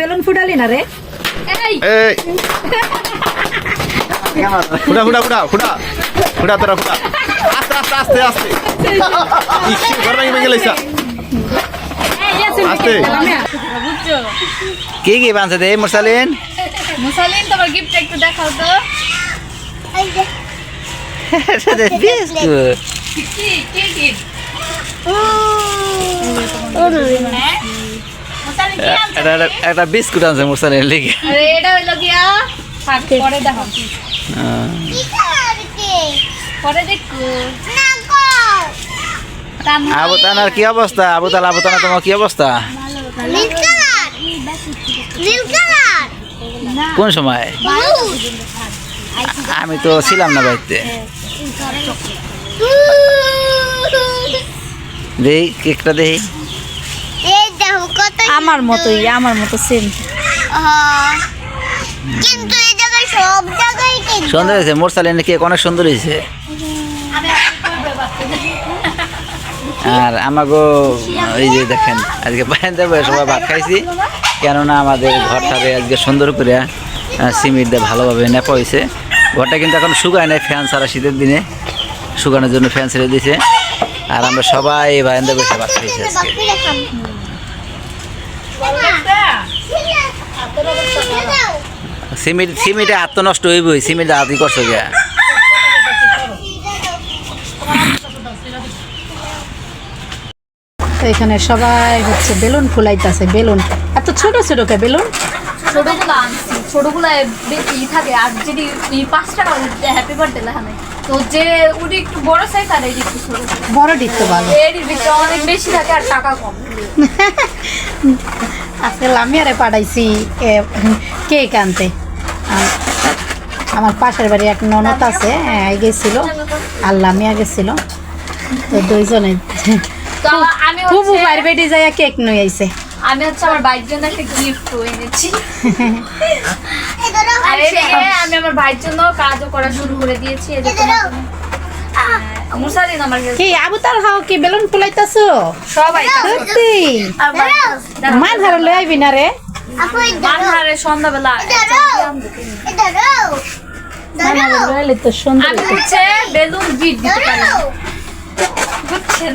Balloon ফুটালি না রে? এই! ফুটা ফুটা ফুটা ফুটা। ফুটা তোরা ফুটা। আস্তে আস্তে আস্তে আস্তে। ইসি ঘর ভেঙে ভেঙে লাইছা আস্তে। কি কি বানছে দে মুরসালিন? মুসালিন তোমার গিফট একটু দেখাও তো। বিস্কুট। কি কি কি আনছো? একটা একটা- একটা বিস্কুট আনছে লিখে আরে এটা হইল গিয়া থাক পরে দেখো। পরে দেখো। তান- আবু তানার কি অবস্থা? আবু তালা আবু তোমার কি অবস্থা? কোন সময়? আমি তো ছিলাম না বাড়িতে। দেখি কেকটা দেখি আমার মতোই আমার মতো সেম কিন্তু এই জায়গায় সব জায়গায় সুন্দর হয়েছে মুরসালিনের কেক অনেক সুন্দর হয়েছে। আর আমাকে এই যে দেখেন আজকে বাইরে দেবো সবাই ভাত খাইছি। কেননা আমাদের ঘরটারে আজকে সুন্দর করে সিমেন্ট দিয়ে ভালোভাবে নেপা হয়েছে। ঘরটা কিন্তু এখন শুকায় নাই ফ্যান ছাড়া শীতের দিনে। শুকানোর জন্য ফ্যান ছেড়ে দিয়েছে। আর আমরা সবাই বারান্দা বসে ভাত খাইছি আজকে। সিমেন্ট সিমেন্টে আত্ম নষ্ট হইবই সিমেন্টে হাতি করছ গে তো এখানে সবাই হচ্ছে বেলুন ফুলাইতেছে বেলুন। এত ছোট ছোট কে বেলুন? ছোটগুলো আনছি। ছোটগুলো থাকে আর যদি পাঁচ টাকা হ্যাপি বার্থডে লেখা নেই তো যে উনি একটু বড় সাইজ আর একটু ছোট। বড় ভালো। এর অনেক বেশি থাকে আর টাকা কম। আজকে লামিয়ারে পাঠাইছি কেক আনতে। আমার পাশের বাড়ি এক ননদ আছে হ্যাঁ গেছিল। আর লামিয়া গেছিল। তো দুইজনে খুব বাইরে বেটে যায় কেক নিয়ে আইছে। আমি হচ্ছে আমার ভাইয়ের জন্য একটা গিফট এনেছি। আর এদিকে আমি আমার ভাইয়ের জন্য কাজও করা শুরু করে দিয়েছি এই যে তোমার মুসারিন আমার কি আবু তার হাও কি বেলুন ফুলাইতাছো? সবাই সত্যি। মান লই আইবি না রে। সন্ধ্যাবেলা মান তো সুন্দর আমি হচ্ছে বেলুন গিফট দিতে পারি। বুঝছেন?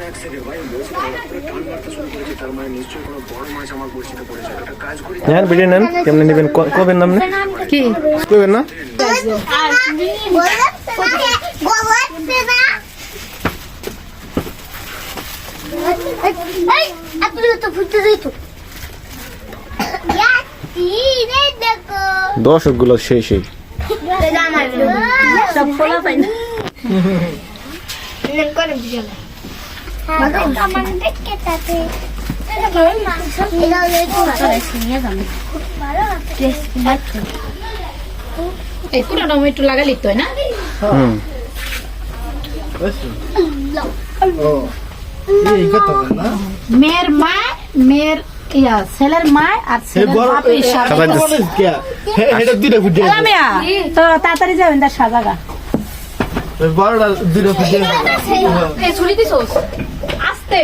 দিচ্ছে ভাই হ্যাঁ ভিডিও নেন কেমনে নেবেন? ক- কবের নাম নেন? কি? কবেন না ফুটতে দিত সেই সেই। সব খোলা পাই না। মেয়ের মা মেয়ের ইয়া ছেলের মা আর তো তাড়াতাড়ি যাবেন তার সাজাগা ছুরি দিছোস আস্তে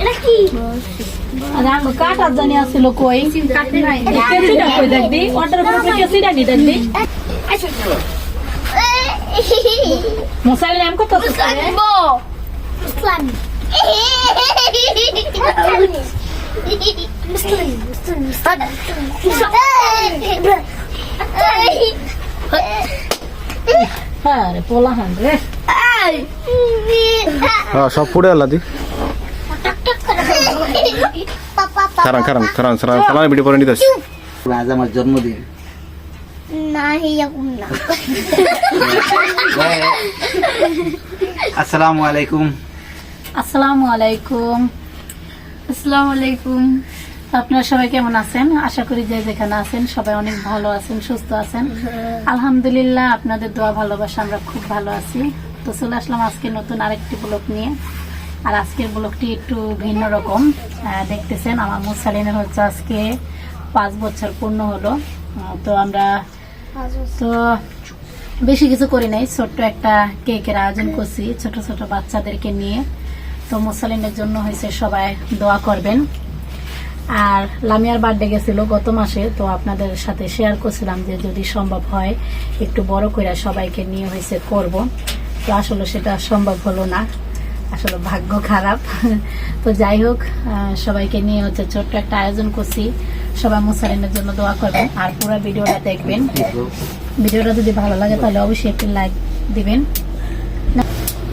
এটা কি? আর আঙ্গো কাটার জানি আসছিল কই? দেখবি? ওটার উপরে কেসিটা নি দেখবি? মশাইলে আম কত হ্যাঁ রে পোলা হান রে হ্যাঁ সব ফুটে আল্লাদি খারান খারান খারান খারান সালামি ভিডিও করে নিতে আজ আমার জন্মদিন নাহি এখন না আসসালামু আলাইকুম আসসালামু আলাইকুম আসসালামু আলাইকুম আপনারা সবাই কেমন আছেন? আশা করি যে যেখানে আছেন সবাই অনেক ভালো আছেন সুস্থ আছেন। আলহামদুলিল্লাহ আপনাদের দোয়া ভালোবাসা আমরা খুব ভালো আছি। তো চলে আসলাম আজকে নতুন আরেকটি ব্লগ নিয়ে। আর আজকের ব্লগটি একটু ভিন্ন রকম। দেখতেছেন আমার মুসালিনের হচ্ছে আজকে পাঁচ বছর পূর্ণ হলো। তো আমরা তো বেশি কিছু করি নাই ছোট্ট একটা কেকের আয়োজন করছি ছোট ছোট বাচ্চাদেরকে নিয়ে। তো মুসালিনের জন্য হয়েছে সবাই দোয়া করবেন। আর লামিয়ার বার্থডে গেছিল গত মাসে, তো আপনাদের সাথে শেয়ার করছিলাম যে যদি সম্ভব হয়, একটু বড় করে সবাইকে নিয়ে হয়েছে করব। তো আসলে সেটা সম্ভব হলো না। আসলে ভাগ্য খারাপ। তো যাই হোক সবাইকে নিয়ে হচ্ছে ছোট্ট একটা আয়োজন করছি। সবাই মুসালিনের জন্য দোয়া করবেন। আর পুরো ভিডিওটা দেখবেন। ভিডিওটা যদি ভালো লাগে, তাহলে অবশ্যই একটি লাইক দিবেন।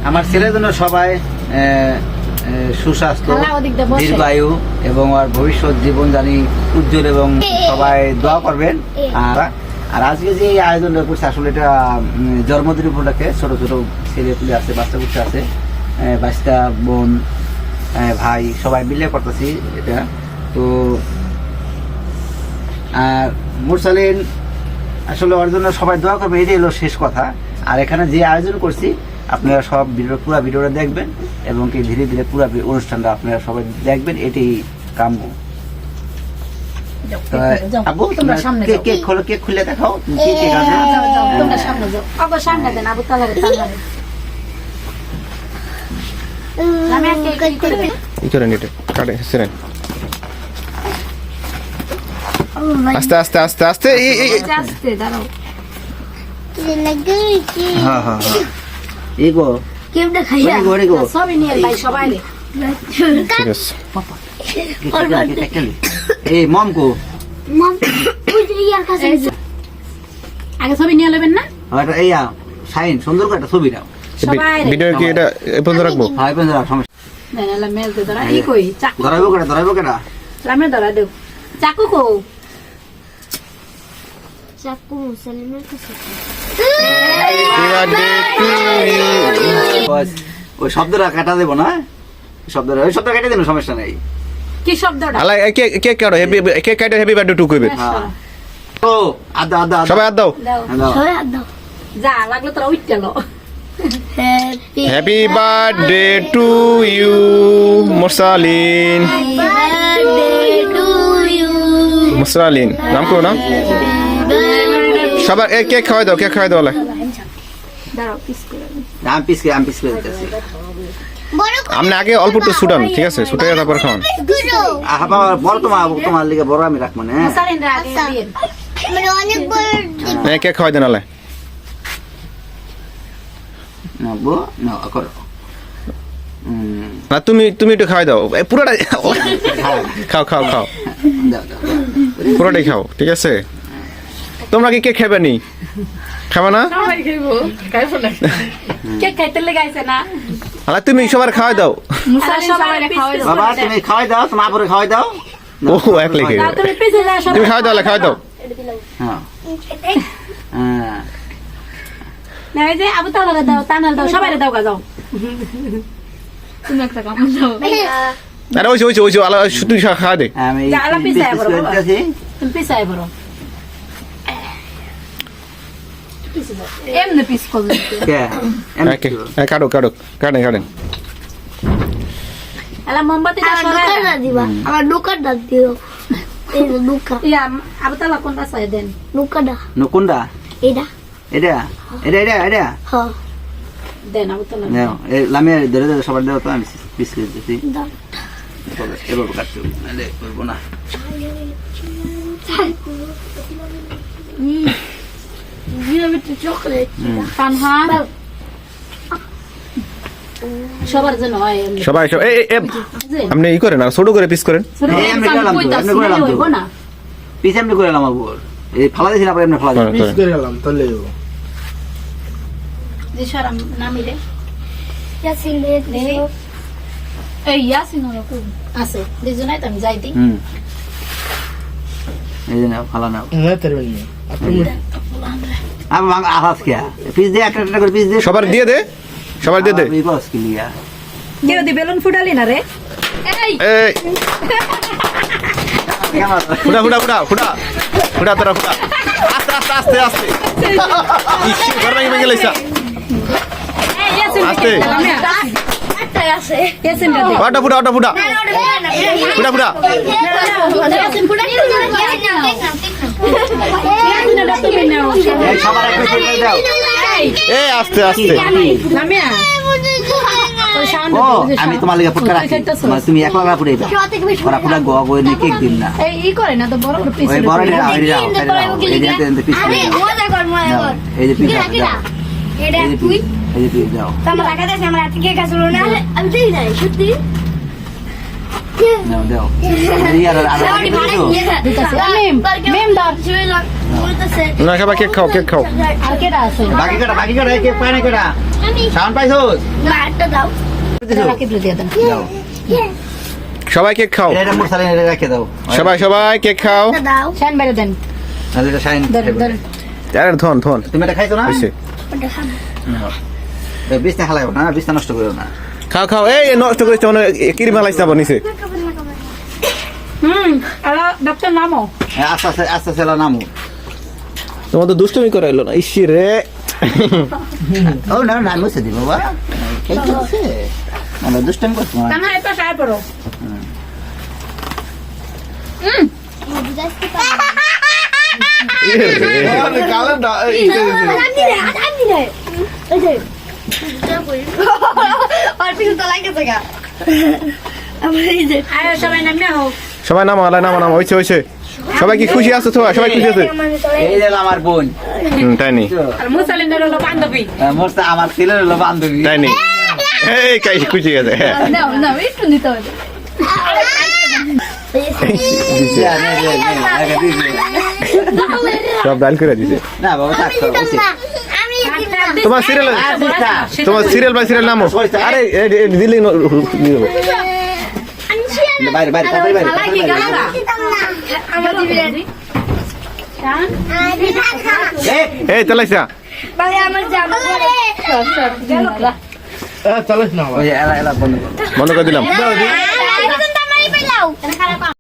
আমার ছেলের জন্য সবাই সুস্বাস্থ্য। দীর্ঘায়ু এবং আর ভবিষ্যৎ জীবন জানি উজ্জ্বল এবং সবাই দোয়া করবেন। আর আর আজকে যে এই আয়োজনটা করছে আসলে এটা জন্মদিন উপলক্ষে ছোট ছোট ছেলে পুলে আছে বাচ্চা বুচ্চা আছে বাচ্চা বোন ভাই সবাই মিলে করতেছি এটা। তো আর মুরসালিন আসলে ওর জন্য সবাই দোয়া করবে এটাই হলো শেষ কথা। আর এখানে যে আয়োজন করছি আপনারা সব ভিডিও পুরো ভিডিওটা দেখবেন এবং কি ধীরে ধীরে পুরো অনুষ্ঠানটা আপনারা সবাই দেখবেন এটাই কাম্য। আবু তোমরা সামনে খোলো কেক খুলে দেখাও কি কেক আছে যাও, যাও, তোমরা সামনে যাও। আবার সামনে দেন আবু তালারে তালারে। আমি আর কেক কি ই করেন এটা কাটে সেরেন আস্তে আস্তে আস্তে আস্তে দাঁড়াও। হ্যাঁ হ্যাঁ হ্যাঁ। এগো কেমটা এগো এগো সবই নিয়ে ভাই সবাই নে। ঠিক আছে। এই মম কো মম ইয়ার কাছে এই আগে ছবি নিয়ে নেবেন না? এটা এই সাইন সুন্দর করে একটা ছবি দাও। সবাই রে। ভিডিও কি এটা এ পর্যন্ত রাখব? হয় সমস্যা ধরা। এই কই? চাকু। ধরাইবো কেটা ধরাইবো কেটা রামে ধরা দেও। চাকু কো? চাকু মুসলিমের কাছে। ওই শব্দটা কাটা দেবো না? শব্দটা ওই শব্দ কেটে দেবো সমস্যা নেই। কি শব্দটা? আলা কেক কেক কাটো? হেভি কেক কাটে হেভি বার্থডে টু কইবে হ্যাঁ। ও আদা আদা আদা। সবাই হাত দাও। দাও। দাও। দাও। যা লাগল তোরা wheat happy happy birthday to you Mursalin birthday to নাম করো না সবার এ কেক খাওয়াই দাও কেক খাওয়াই দাও আলা। দাঁড়াও পিস করে আমি আপনি আগে অল্প একটু ছুটান ঠিক আছে? ছুটে তারপর খাওয়ান। বল তোমার তোমার লিগে বড় আমি রাখব না হ্যাঁ? দিয়ে। মানে অনেক বড় এ কেক খাওয়াই দেন আলাই না বো না করো। হুম না তুমি তুমি একটু খাওয়াই দাও। এ, পুরোটা খাও খাও খাও। পুরোটাই খাও ঠিক আছে? তোমরা কি কে খাবে নি? খাবে না? সবাই খাইবো। খাইবো না। কেক খাইতে লেগাইছে না। আলা তুমি সবার খাওয়াই দাও। বাবা তুমি খাওয়াই দাও তোমার আপুরে খাওয়াই দাও। ও এক লেগে। দাও, তুমি খাওয়াই দাও খাওয়াই দাও। হ্যাঁ। হ্যাঁ না এই যে আবু দাও তানাল দাও সবাই দাও গা যাও। তুমি একটা কাম দাও। আরে ওই ওই ওই আলা তুই খাওয়া দে। আমি আলা বড় আয় বড়। এমনি পিস করবে কে এমনি ওকে করো। হ্যাঁ কাটো কাটেন কাটেন দাও। না দিবা আমার দোকানটা দিও এই দোকা ইয়া আবু তালা কোনটা চাই দেন দোকানটা নকুন্ডা এটা এটা এটা এটা এটা হ্যাঁ দেন আবু তালা এই লামে ধরে ধরে সবার দাও তো আমি বিস্কুট দিতেছি দাও এবার কাটছো নাহলে করব না জিরো বিট চকলেট কানহা সবার জন্য হয় সবাই সব আপনি ই করেন আর ছোট করে পিস করেন। এমনি করে এলাম এই ফালা এমনি ফালা। যে সরাম নামি রে ইয়াসিন এই ইয়াসিন আছে। দুজনাই তো আমি যাই দিই। হুম। এই যে নাও ফালা নাও। আমি ভাঙ- আহাজ কে পিস দিয়ে একটা একটা করে পিস দিয়ে সবার দিয়ে দে সবার দিয়ে দে বস কি লিয়া কেউ দি বেলুন ফুটালি না রে এই এই ফুটা ফুটা ফুটা ফুটা ফুটা তোরা ফুটা আস্তে আস্তে আস্তে আস্তে ইসি ঘর ভেঙে ভেঙে লাইছা আস্তে ওটা ফুটা ওটা ফুটা ফুটা ফুটা দাও আমি তোমার লিগে ফুটকা রাখি। তুমি একলা না ফুটে দাও। ওরা গোয়া নিয়ে কেক দিন না। এই করে না তো বড় দাও দাও। দাও যে দাও দাও, এই যে দাও দাও। এই যে পিস এই যে পিস দাও দাও দাও এই আর আর আর মেম মেম দাও না খাবা কেক খাও কেক খাও আর কেটা আছে বাকি কটা বাকি কটা কেক পায় না কটা সাউন্ড পাইছোস রাখি দিলে দিয়ে দেন দাও সবাই কেক খাও। সবাই সবাই কেক বাইরে দেন আরে থন থন তুমি এটা খাইছো না বিছনা হালাইও না বিছনা নষ্ট করো না। খাও খাও। এই নষ্ট করেছ মানে কিরি মালাইছ আবার নিচে। হুম আর ডক্টর নামো। হ্যাঁ, আস্তে আস্তে আস্তে আস্তে নামো তোমার তো দুষ্টমি করাইলো না ইসি রে। ও না না মুছে দিব বাবা। এই তো আছে মানে দুষ্টামি করছ না এটা সাই পড়ো। আয় সবাই নামে হোক। সবাই নামো আলাই নামো নামো। হইছে হইছে। সবাই কি খুশি আছে তো? সবাই খুশি আছে? এই যে আমার বোন। হুম, তাই নি? আর মুসালিনের হলো বান্ধবী। মোর তো আমার ছেলের হলো বান্ধবী। তাই নি? এই কাই খুশি আছে হ্যাঁ। সব ডাল করে দিছে। না বাবা থাক তো তোমার সিরিয়াল তোমার সিরিয়াল বাই সিরিয়াল নামো। আরে এই- এই দিলি ন- দিয়ে দেবো। বাইরে বাইরে তাড়াতাড়ি বাইরে তাড়াতাড়ি বাইরে এই, কর বন্ধ করে দিলাম